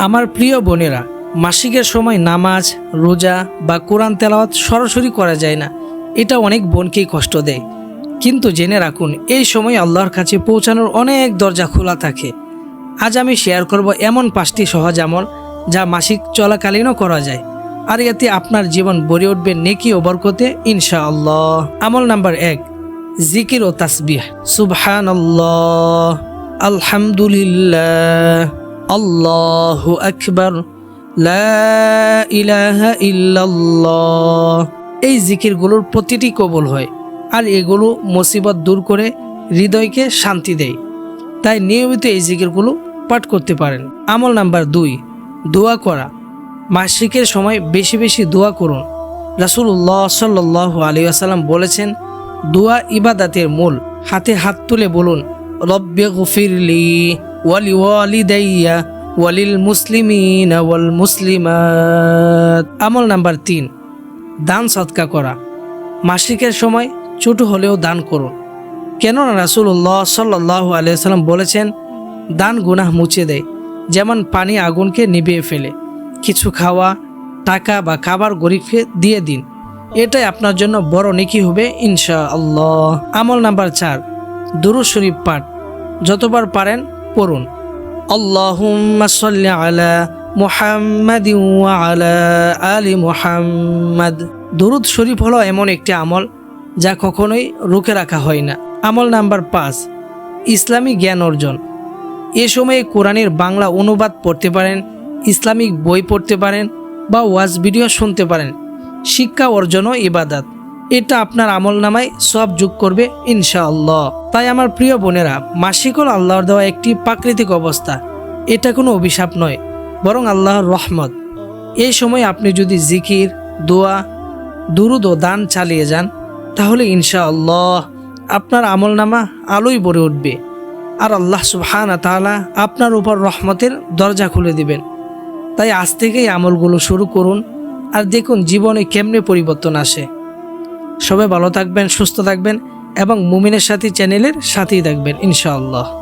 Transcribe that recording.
আমার প্রিয় বোনেরা, মাসিকের সময় নামাজ, রোজা বা কোরআন তেলাওয়াত সরাসরি করা যায় না। এটা অনেক বোনকেই কষ্ট দেয়। কিন্তু জেনে রাখুন, এই সময় আল্লাহর কাছে পৌঁছানোর অনেক দরজা খোলা থাকে। আজ আমি শেয়ার করব এমন পাঁচটি সহজ আমল যা মাসিক চলাকালীনও করা যায়। আর এতে আপনার জীবন ভরে উঠবে নেকি ও বরকতে, ইনশাআল্লাহ। আমল নাম্বার এক, জিকির ও তাসবিহ। সুবহান আল্লাহ আলহামদুলিল্লাহ। আল্লাহ আকবর এই জিকিরগুলোর প্রতিটি কবল হয়, আর এগুলো মুসিবত দূর করে হৃদয়কে শান্তি দেয়। তাই নিয়মিত এই জিকিরগুলো পাঠ করতে পারেন। আমল নাম্বার দুই, দোয়া করা। মাসিকের সময় বেশি বেশি দোয়া করুন। রাসুল্লাহ সাল্লাহ আলী আসাল্লাম বলেছেন, দোয়া ইবাদাতের মূল। হাতে হাত তুলে বলুন ওয়ালি দাইয়া ওয়ালিল মুসলিমিন ওয়াল মুসলিমাত আমল নাম্বার তিন, দান সৎকা করা। মাসিকের সময় ছোট হলেও দান করুন। কেননা রাসুল্লাহ সাল্লাহ আলিয়াল্লাম বলেছেন, দান গুনাহ মুছে দেয়, যেমন পানি আগুনকে নিভিয়ে ফেলে। কিছু খাওয়া, টাকা বা খাবার গরিবকে দিয়ে দিন। এটাই আপনার জন্য বড় নেকি হবে ইনশা আল্লাহ আমল নাম্বার চার দুরু শরীফ পাঠ। যতবার পারেন পড়ুন। দুরুদ শরীফ হলো এমন একটি আমল যা কখনোই রুখে রাখা হয় না। আমল নাম্বার পাঁচ, ইসলামী জ্ঞান অর্জন। এ সময়ে কোরআনের বাংলা অনুবাদ পড়তে পারেন, ইসলামিক বই পড়তে পারেন বা ওয়াজ ভিডিও শুনতে পারেন। শিক্ষা অর্জনও ইবাদাত। এটা আপনার আমল নামায় সব যোগ করবে, ইনশাআল্লাহ। তাই আমার প্রিয় বোনেরা, মাসিকল আল্লাহর দেওয়া একটি প্রাকৃতিক অবস্থা, এটা কোনো অভিশাপ নয়, বরং আল্লাহর রহমত। এই সময় আপনি যদি জিকির, দোয়া, দুরুদ ও দান চালিয়ে যান, তাহলে ইনশাআল্লাহ আপনার আমল নামা আলোই ভরে উঠবে, আর আল্লাহ সুবহানা তাআলা আপনার উপর রহমতের দরজা খুলে দিবেন। তাই আজ থেকেই আমলগুলো শুরু করুন, আর দেখুন জীবনে কেমনে পরিবর্তন আসে। সবাই ভালো থাকবেন সুস্থ থাকবেন এবং মুমিনের সাথী চ্যানেলের সাথেই থাকবেন ইনশাআল্লাহ।